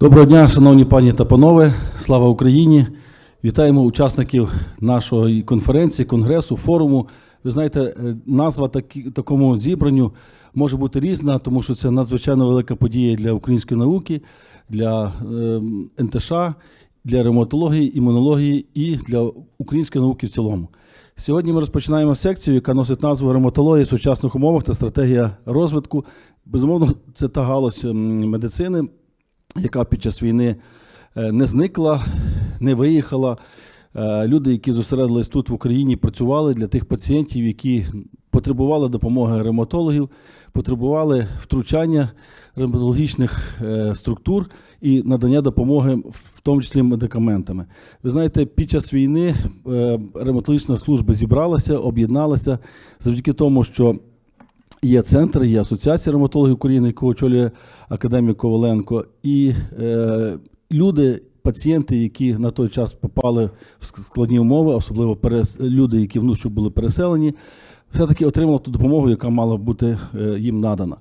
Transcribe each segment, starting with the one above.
Доброго дня, шановні пані та панове, слава Україні! Вітаємо учасників нашої конференції, конгресу, форуму. Ви знаєте, е, назва такі, такому зібранню може бути різна, тому що це надзвичайно велика подія для української науки, для е, НТШ, для ревматології, імунології і для української науки в цілому. Сьогодні ми розпочинаємо секцію, яка носить назву Ревматологія в сучасних умовах та стратегія розвитку. Безумовно, це та галузь медицини, яка під час війни е, не зникла, не виїхала. Е, Люди, які зосередились тут в Україні, працювали для тих пацієнтів, які потребували допомоги ревматологів, потребували втручання ревматологічних е, структур і надання допомоги, в тому числі медикаментами. Ви знаєте, під час війни ревматологічна служба зібралася, об'єдналася завдяки тому, що Є центр, є Асоціація ревматологів України, яку очолює академік Коваленко, і е, люди, пацієнти, які на той час попали в складні умови, особливо перес... люди, які внутрішньо були переселені, все-таки отримали ту допомогу, яка мала бути е, їм надана.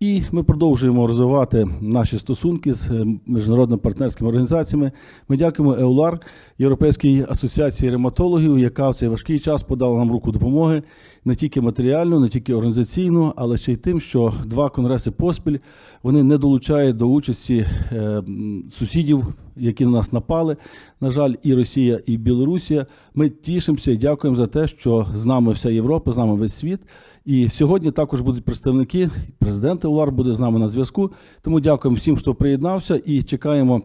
І ми продовжуємо розвивати наші стосунки з е, міжнародними партнерськими організаціями. Ми дякуємо ЕУЛАР, Європейській асоціації ревматологів, яка в цей важкий час подала нам руку допомоги не тільки матеріальну, не тільки організаційну, але ще й тим, що два конгреси поспіль вони не долучають до участі е, сусідів, які на нас напали. На жаль, і Росія, і Білорусія. Ми тішимося і дякуємо за те, що з нами вся Європа, з нами весь світ. І сьогодні також будуть представники. президента УЛАР буде з нами на зв'язку. Тому дякуємо всім, хто приєднався, і чекаємо.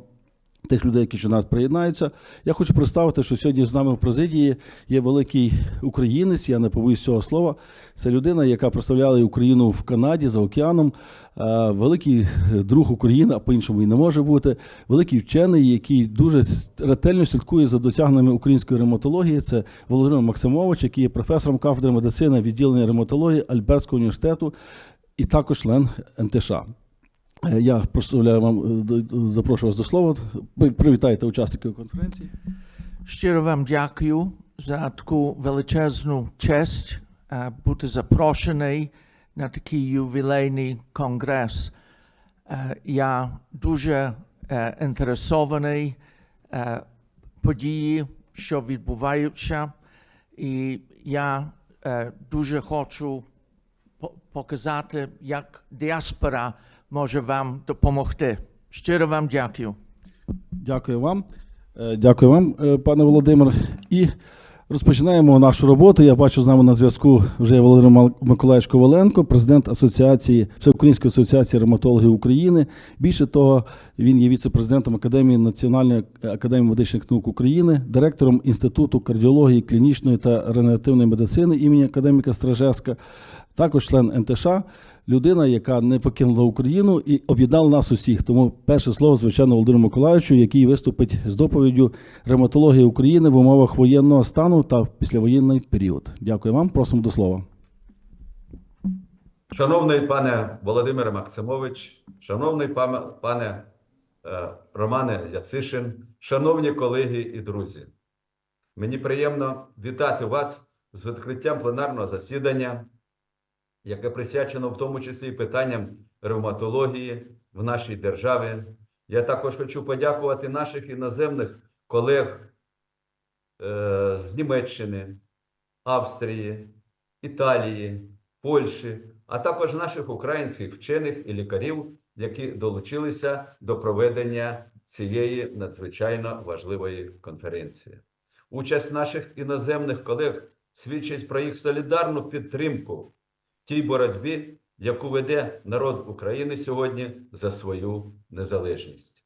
Тих людей, які до нас приєднаються, я хочу представити, що сьогодні з нами в президії є великий українець. Я не побоюсь цього слова. Це людина, яка представляла Україну в Канаді за океаном. Е, Великий друг України, а по-іншому і не може бути. Великий вчений, який дуже ретельно слідкує за досягненнями української ревматології. Це Володимир Максимович, який є професором кафедри медицини відділення ревматології Альбертського університету і також член НТШ. Е, Я представляю вам, е, запрошую вас до слова. Привітайте учасників конференції. Щиро вам дякую за таку величезну честь е, бути запрошений на такий ювілейний конгрес. Я дуже інтересований події, що відбуваються, і я дуже хочу показати, як діаспора може вам допомогти. Щиро вам дякую. Дякую вам. Е, Дякую вам, е, пане Володимир. І розпочинаємо нашу роботу. Я бачу з нами на зв'язку вже Володимир Миколаївич Коваленко, президент Асоціації Всеукраїнської асоціації ревматологів України. Більше того, він є віце-президентом Академії Національної академії медичних наук України, директором Інституту кардіології, клінічної та регенеративної медицини імені академіка Стражеска, також член НТШ, людина, яка не покинула Україну і об'єднала нас усіх. Тому перше слово, звичайно, Володимиру Миколаївичу, який виступить з доповіддю ревматології України в умовах воєнного стану та післявоєнний період. Дякую вам. Просимо до слова. Шановний пане Володимире Максимович, шановний пане е, Романе Яцишин, шановні колеги і друзі, мені приємно вітати вас з відкриттям пленарного засідання, яке присвячено в тому числі питанням ревматології в нашій державі. Я також хочу подякувати наших іноземних колег е, з Німеччини, Австрії, Італії, Польщі, а також наших українських вчених і лікарів, які долучилися до проведення цієї надзвичайно важливої конференції. Участь наших іноземних колег свідчить про їх солідарну підтримку тій боротьбі, яку веде народ України сьогодні за свою незалежність.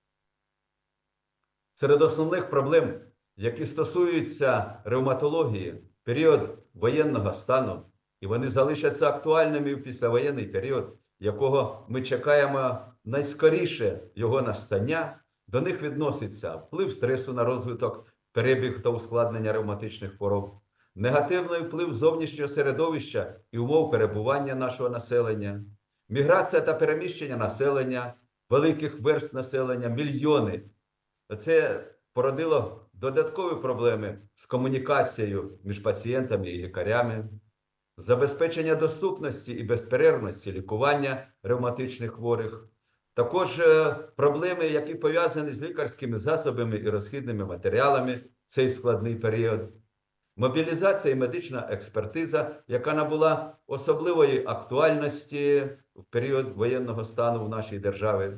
Серед основних проблем, які стосуються ревматології період воєнного стану, і вони залишаться актуальними в післявоєнний період, якого ми чекаємо найскоріше його настання. До них відноситься вплив стресу на розвиток, перебіг та ускладнення ревматичних хвороб, негативний вплив зовнішнього середовища і умов перебування нашого населення, міграція та переміщення населення, великих верст населення, мільйони. Це породило додаткові проблеми з комунікацією між пацієнтами і лікарями, забезпечення доступності і безперервності лікування ревматичних хворих, Також е, проблеми, які пов'язані з лікарськими засобами і розхідними матеріалами цей складний період. Мобілізація і медична експертиза, яка набула особливої актуальності в період воєнного стану в нашій державі,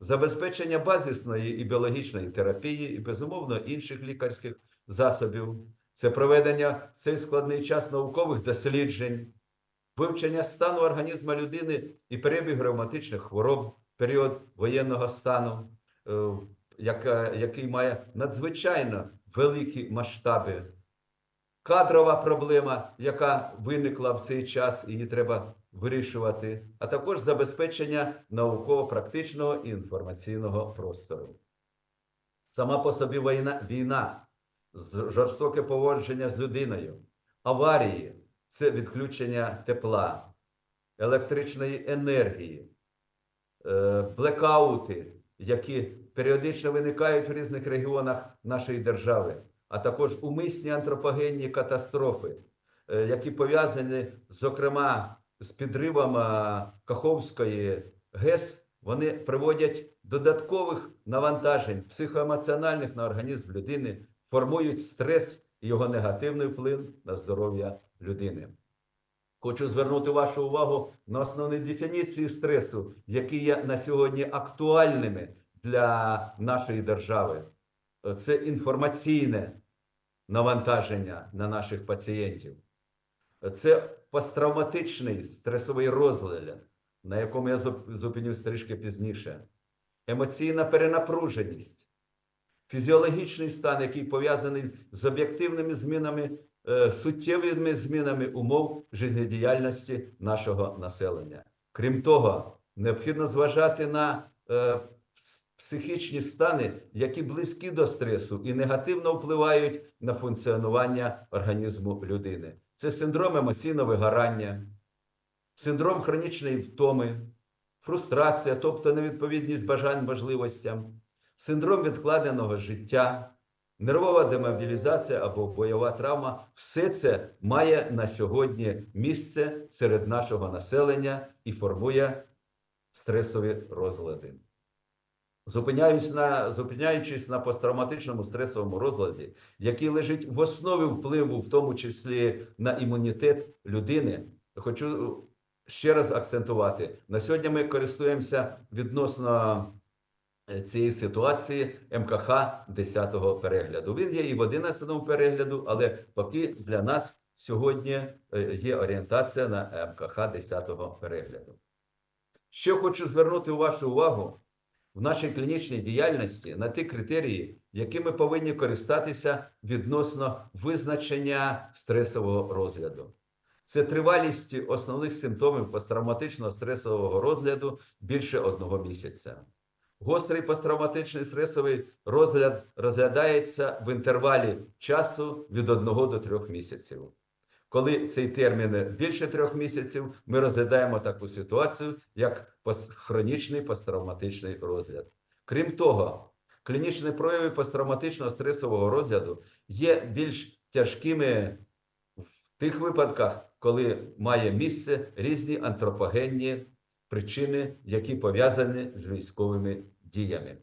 забезпечення базисної і біологічної терапії, і безумовно інших лікарських засобів, це проведення в цей складний час наукових досліджень, вивчення стану організму людини і перебіг ревматичних хвороб в період воєнного стану, е, який має надзвичайно великі масштаби кадрова проблема, яка виникла в цей час, її треба вирішувати, а також забезпечення науково-практичного і інформаційного простору. Сама по собі війна, війна, жорстоке поводження з людиною, аварії це відключення тепла, електричної енергії, е, блекаути, які періодично виникають в різних регіонах нашої держави, а також умисні антропогенні катастрофи, е, які пов'язані, зокрема, з підривом е, Каховської ГЕС, вони приводять додаткових навантажень психоемоціональних на організм людини, формують стрес і його негативний вплив на здоров'я людини. Хочу звернути вашу увагу на основні дефініції стресу, які є на сьогодні актуальними для нашої держави. Це інформаційне навантаження на наших пацієнтів. Це посттравматичний стресовий розлад, на якому я зуп- зупинюсь трішки пізніше. Емоційна перенапруженість, фізіологічний стан, який пов'язаний з об'єктивними змінами, е, суттєвими змінами умов життєдіяльності нашого населення. Крім того, необхідно зважати на е, психічні стани, які близькі до стресу і негативно впливають на функціонування організму людини. Це синдром емоційного вигорання, синдром хронічної втоми, фрустрація, тобто невідповідність бажань можливостям, синдром відкладеного життя, нервова демобілізація або бойова травма все це має на сьогодні місце серед нашого населення і формує стресові розлади. Зупиняюсь на, зупиняючись на посттравматичному стресовому розладі, який лежить в основі впливу, в тому числі на імунітет людини, хочу ще раз акцентувати: на сьогодні ми користуємося відносно е, цієї ситуації МКХ 10-го перегляду. Він є і в 11-му перегляду, але поки для нас сьогодні е, є орієнтація на МКХ 10-го перегляду. Ще хочу звернути вашу увагу в нашій клінічній діяльності на ті критерії, якими повинні користатися відносно визначення стресового розгляду. Це тривалість основних симптомів посттравматичного стресового розгляду більше одного місяця. Гострий посттравматичний стресовий розгляд розглядається в інтервалі часу від 1 до 3 місяців. Коли цей термін більше трьох місяців, ми розглядаємо таку ситуацію, як хронічний посттравматичний розгляд. Крім того, клінічні прояви посттравматичного стресового розгляду є більш тяжкими в тих випадках, коли має місце різні антропогенні причини, які пов'язані з військовими діями.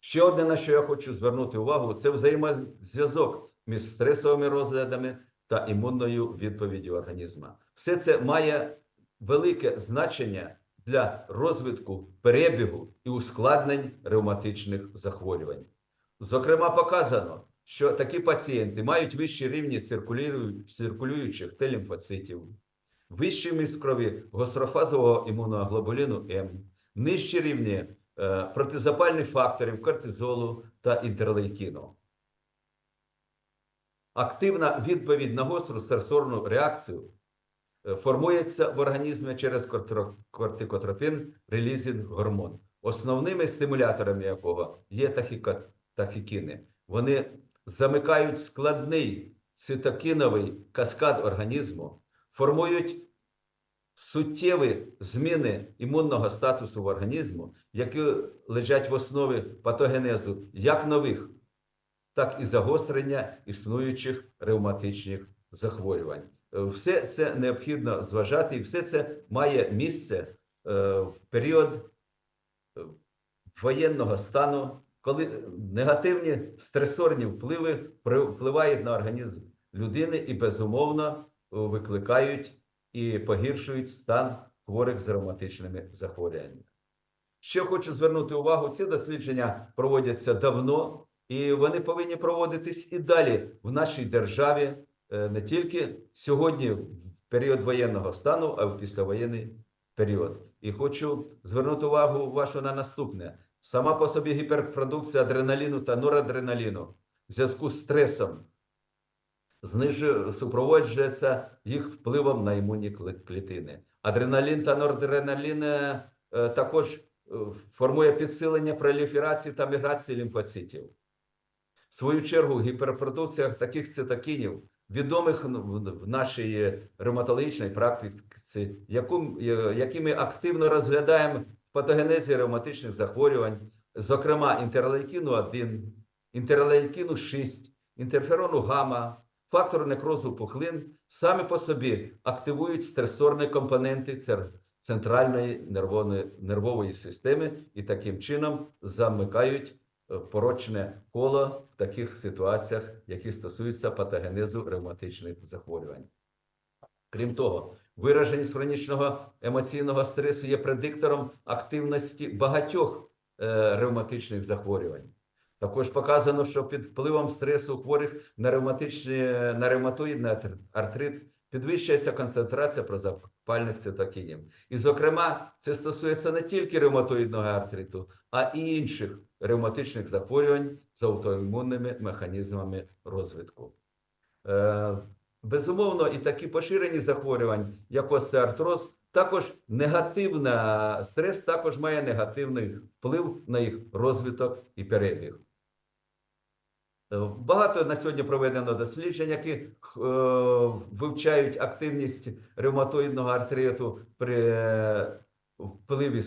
Ще одне, на що я хочу звернути увагу, це взаємозв'язок між стресовими розглядами та імунною відповіддю організму. Все це має велике значення для розвитку перебігу і ускладнень ревматичних захворювань. Зокрема, показано, що такі пацієнти мають вищі рівні циркулюючих Т-лімфоцитів, вищі міст крові гострофазового імуноглобуліну М, нижчі рівні е, протизапальних факторів кортизолу та інтерлейкіну. Активна відповідь на гостру сенсорну реакцію е, формується в організмі через кортикотропін релізінг гормон, основними стимуляторами якого є тахікіни. Вони замикають складний цитокіновий каскад організму, формують суттєві зміни імунного статусу в організму, які лежать в основі патогенезу як нових, так і загострення існуючих ревматичних захворювань. Е, Все це необхідно зважати, і все це має місце е, в період е, воєнного стану, коли негативні стресорні впливи впливають на організм людини і безумовно викликають і погіршують стан хворих з ревматичними захворюваннями. Ще хочу звернути увагу: ці дослідження проводяться давно, і вони повинні проводитись і далі в нашій державі, е, не тільки сьогодні, в період воєнного стану, а й в післявоєнний період. І хочу звернути увагу вашу на наступне: сама по собі гіперпродукція адреналіну та норадреналіну в зв'язку з стресом знижує, супроводжується їх впливом на імунні клітини. Адреналін та норадреналін е, також е, формує підсилення проліферації та міграції лімфоцитів. Свою чергу, гіперпродукція таких цитокінів, відомих в- нашій ревматологічній практиці, яку, е, які ми активно розглядаємо в патогенезі ревматичних захворювань, зокрема інтерлейкіну 1, інтерлейкіну 6, інтерферону гамма, фактор некрозу пухлин, самі по собі активують стресорні компоненти центральної нервової, системи і таким чином замикають порочне коло в таких ситуаціях, які стосуються патогенезу ревматичних захворювань. Крім того, вираженість хронічного емоційного стресу є предиктором активності багатьох е, ревматичних захворювань. Також показано, що під впливом стресу хворих на ревматичні на ревматоїдний артрит підвищується концентрація прозапальних цитокінів. І, зокрема, це стосується не тільки ревматоїдного артриту, а й інших ревматичних захворювань з аутоімунними механізмами розвитку. Е, безумовно, і такі поширені захворювання, як остеартроз, також негативна стрес також має негативний вплив на їх розвиток і перебіг. Е, Багато на сьогодні проведено досліджень, які е, вивчають активність ревматоїдного артриту при впливі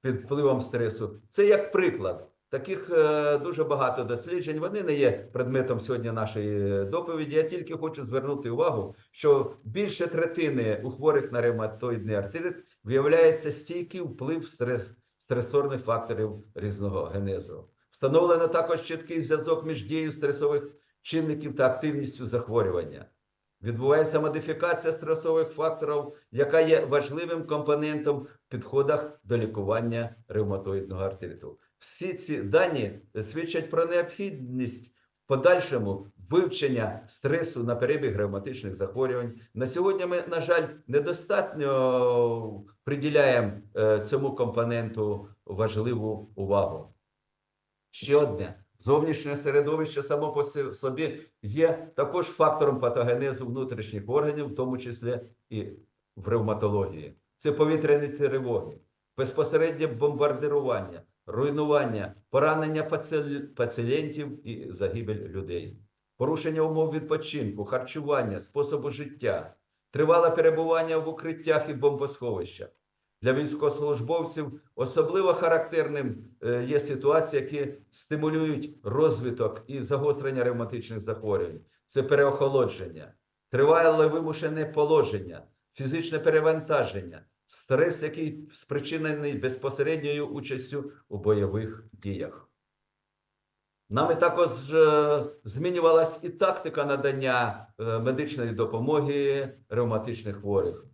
під впливом стресу. Це як приклад. Таких е, дуже багато досліджень. Вони не є предметом сьогодні нашої доповіді. Я тільки хочу звернути увагу, що більше третини у хворих на ревматоїдний артрит виявляється стійкий вплив стрес, стресорних факторів різного генезу. Встановлено також чіткий зв'язок між дією стресових чинників та активністю захворювання. Відбувається модифікація стресових факторів, яка є важливим компонентом в підходах до лікування ревматоїдного артриту. Всі ці дані свідчать про необхідність подальшому вивчення стресу на перебіг ревматичних захворювань. На сьогодні ми, на жаль, недостатньо приділяємо е, цьому компоненту важливу увагу. Ще одне. Зовнішнє середовище само по собі є також фактором патогенезу внутрішніх органів, в тому числі і в ревматології. Це повітряні тривоги, безпосереднє бомбардирування, руйнування, поранення пацієнтів і загибель людей, порушення умов відпочинку, харчування, способу життя, тривале перебування в укриттях і бомбосховищах. Для військовослужбовців особливо характерним е, є ситуації, які стимулюють розвиток і загострення ревматичних захворювань. Це переохолодження, тривале вимушене положення, фізичне перевантаження, стрес, який спричинений безпосередньою участю у бойових діях. Нами також е, змінювалась і тактика надання е, медичної допомоги ревматичних хворих.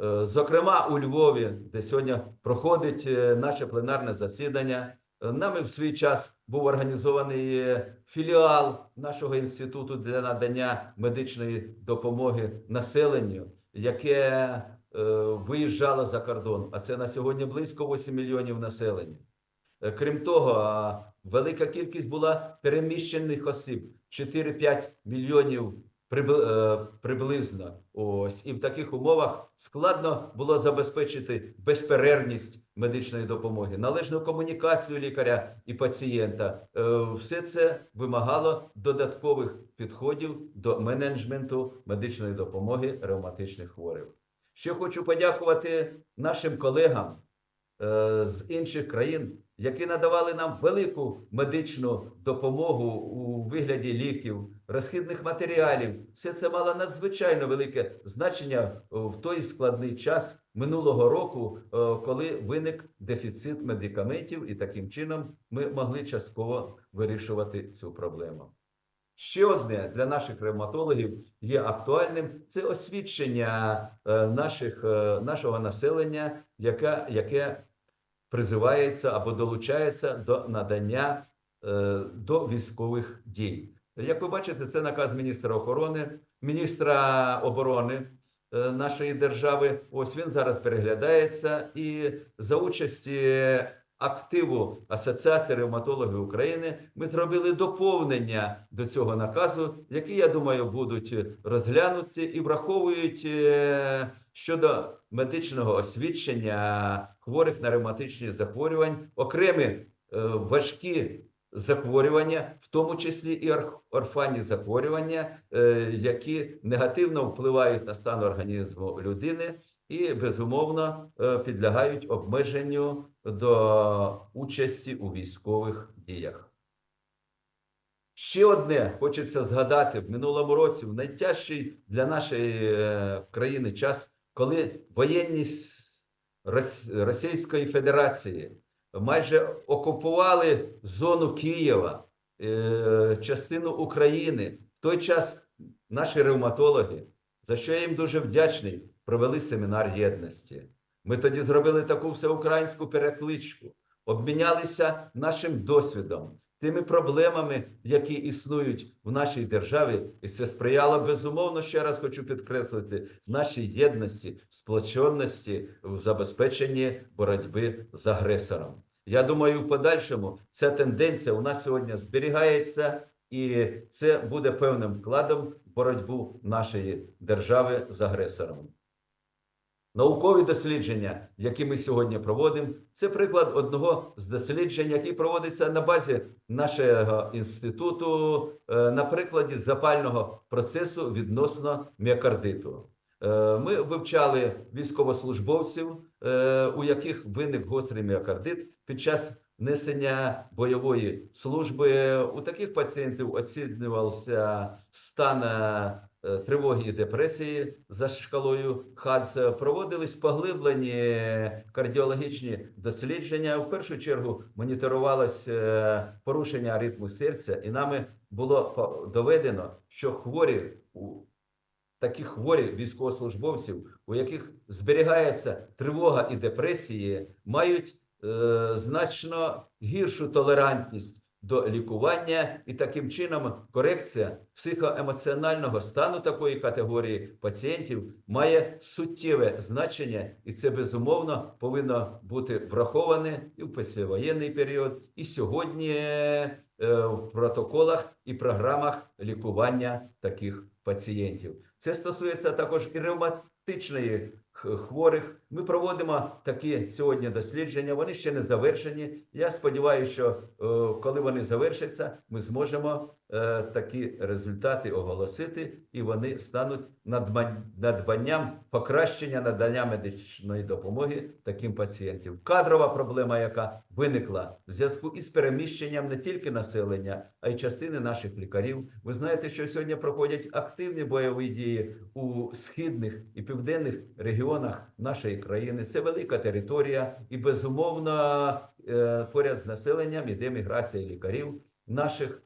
Е, Зокрема, у Львові, де сьогодні проходить наше пленарне засідання, нами в свій час був організований філіал нашого інституту для надання медичної допомоги населенню, яке виїжджало за кордон. А це на сьогодні близько 8 мільйонів населення. Е, Крім того, велика кількість була переміщених осіб 4-5 мільйонів е, приблизно. Ось і в таких умовах складно було забезпечити безперервність медичної допомоги, належну комунікацію лікаря і пацієнта. Е, Все це вимагало додаткових підходів до менеджменту медичної допомоги ревматичних хворих. Ще хочу подякувати нашим колегам е, з інших країн, які надавали нам велику медичну допомогу у вигляді ліків, розхідних матеріалів. Все це мало надзвичайно велике значення в той складний час минулого року, е, коли виник дефіцит медикаментів, і таким чином ми могли частково вирішувати цю проблему. Ще одне для наших ревматологів є актуальним це освідчення е, наших, е, нашого населення, яке, яке призивається або долучається до надання е, до військових дій. Як ви бачите, це наказ міністра охорони, міністра оборони нашої держави. Ось він зараз переглядається, і за участі активу Асоціації ревматологів України ми зробили доповнення до цього наказу, які я думаю будуть розглянуті і враховують е, щодо медичного освідчення хворих на ревматичні захворювання, окремі е, важкі захворювання, в тому числі і ор- орфанні захворювання, е, які негативно впливають на стан організму людини і безумовно е, підлягають обмеженню до участі у військових діях. Ще одне хочеться згадати в минулому році, в найтяжчий для нашої е, країни час, коли воєнні Російської Федерації майже окупували зону Києва, е, частину України. В той час наші ревматологи, за що я їм дуже вдячний, провели семінар єдності. Ми тоді зробили таку всеукраїнську перекличку, обмінялися нашим досвідом, тими проблемами, які існують в нашій державі, і це сприяло безумовно. Ще раз хочу підкреслити нашій єдності, сплоченості в забезпеченні боротьби з агресором. Я думаю, в подальшому ця тенденція у нас сьогодні зберігається, і це буде певним вкладом в боротьбу нашої держави з агресором. Наукові дослідження, які ми сьогодні проводимо, це приклад одного з досліджень, який проводиться на базі нашого інституту, е, на прикладі запального процесу відносно міокардиту. Е, Ми вивчали військовослужбовців, е, у яких виник гострий міокардит під час несення бойової служби. У таких пацієнтів оцінювався стан тривоги і депресії за шкалою ХАДС. Проводились поглиблені кардіологічні дослідження. В першу чергу моніторувалось е, порушення ритму серця, і нами було доведено, що хворі у такі хворі військовослужбовців, у яких зберігається тривога і депресії, мають е, значно гіршу толерантність до лікування, і таким чином корекція психоемоціонального стану такої категорії пацієнтів має суттєве значення, і це безумовно повинно бути враховане і в післявоєнний період, і сьогодні е, в протоколах і програмах лікування таких пацієнтів. Це стосується також і ревматичної хворих. Ми проводимо такі сьогодні дослідження. Вони ще не завершені. Я сподіваюся, що е, коли вони завершаться, ми зможемо е, такі результати оголосити, і вони стануть надбанням покращення надання медичної допомоги таким пацієнтам. Кадрова проблема, яка виникла в зв'язку із переміщенням не тільки населення, а й частини наших лікарів. Ви знаєте, що сьогодні проходять активні бойові дії у східних і південних регіонах нашої країни. Це велика територія, і безумовно е, поряд з населенням іде міграція лікарів наших.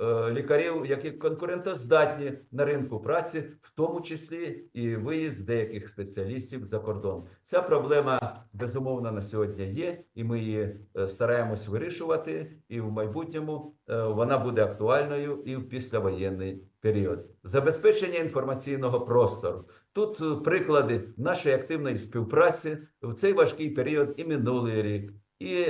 е, Лікарів, які конкурентоздатні на ринку праці, в тому числі і виїзд деяких спеціалістів за кордон. Ця проблема безумовно на сьогодні є, і ми її е, стараємось вирішувати. І в майбутньому вона буде актуальною і в післявоєнний період. Забезпечення інформаційного простору. Тут е, приклади нашої активної співпраці в цей важкий період і минулий рік, і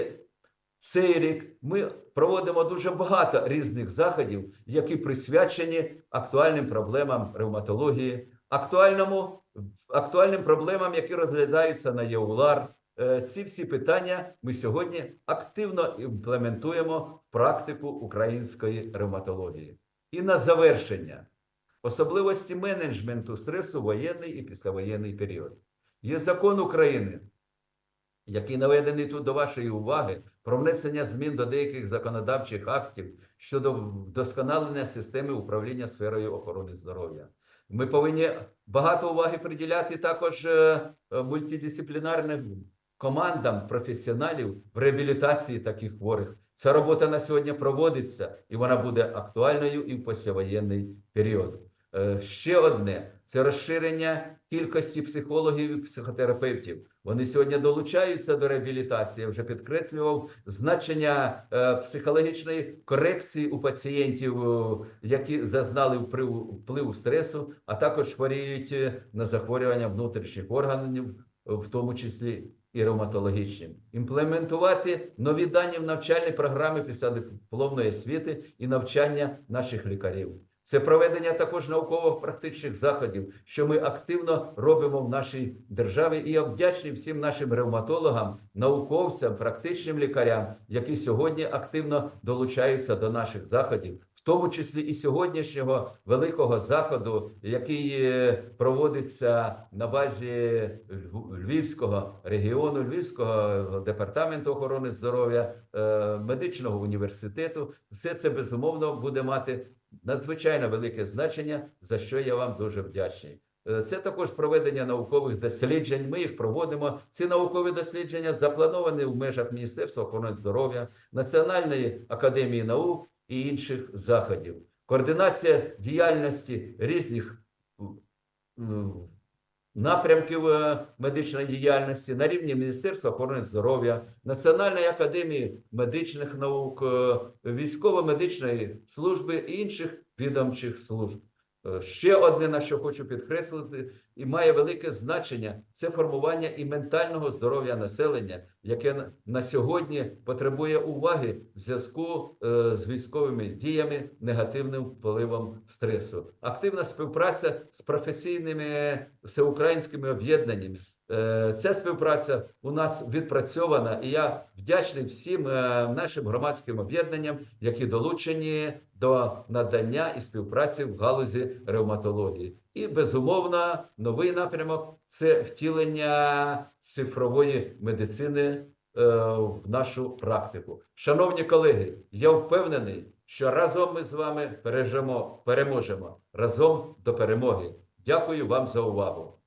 цей рік ми проводимо дуже багато різних заходів, які присвячені актуальним проблемам ревматології, актуальному актуальним проблемам, які розглядаються на ЄУЛАР. Е, Ці всі питання ми сьогодні активно імплементуємо в практику української ревматології. І на завершення особливості менеджменту стресу воєнний і післявоєнний період. Є закон України який наведений тут до вашої уваги, про внесення змін до деяких законодавчих актів щодо вдосконалення системи управління сферою охорони здоров'я. Ми повинні багато уваги приділяти також е, е, мультидисциплінарним командам професіоналів в реабілітації таких хворих. Ця робота на сьогодні проводиться і вона буде актуальною і в післявоєнний період. Е, Ще одне це розширення кількості психологів і психотерапевтів. Вони сьогодні долучаються до реабілітації. Вже підкреслював значення е, психологічної корекції у пацієнтів, е, які зазнали впливу, стресу, а також хворіють на захворювання внутрішніх органів, в тому числі і ревматологічним. Імплементувати нові дані в навчальні програми післядипломної освіти і навчання наших лікарів. Це проведення також науково-практичних заходів, що ми активно робимо в нашій державі. І я вдячний всім нашим ревматологам, науковцям, практичним лікарям, які сьогодні активно долучаються до наших заходів, тому числі і сьогоднішнього великого заходу, який е, проводиться на базі Львівського регіону, Львівського департаменту охорони здоров'я, е, медичного університету. Все це безумовно буде мати надзвичайно велике значення, за що я вам дуже вдячний. Е, Це також проведення наукових досліджень. Ми їх проводимо. Ці наукові дослідження заплановані в межах Міністерства охорони здоров'я, Національної академії наук і інших заходів. Координація діяльності різних напрямків е, медичної діяльності на рівні Міністерства охорони здоров'я, Національної академії медичних наук, е, військово-медичної служби і інших відомчих служб. Е, Ще одне, на що хочу підкреслити, і має велике значення це формування і ментального здоров'я населення, яке на- сьогодні потребує уваги в зв'язку е, з військовими діями, негативним впливом стресу. Активна співпраця з професійними всеукраїнськими об'єднаннями. Е, Ця співпраця у нас відпрацьована, і я вдячний всім е, нашим громадським об'єднанням, які долучені до надання і співпраці в галузі ревматології. І безумовно, новий напрямок це втілення цифрової медицини е, в нашу практику. Шановні колеги, я впевнений, що разом ми з вами пережимо, переможемо разом до перемоги. Дякую вам за увагу.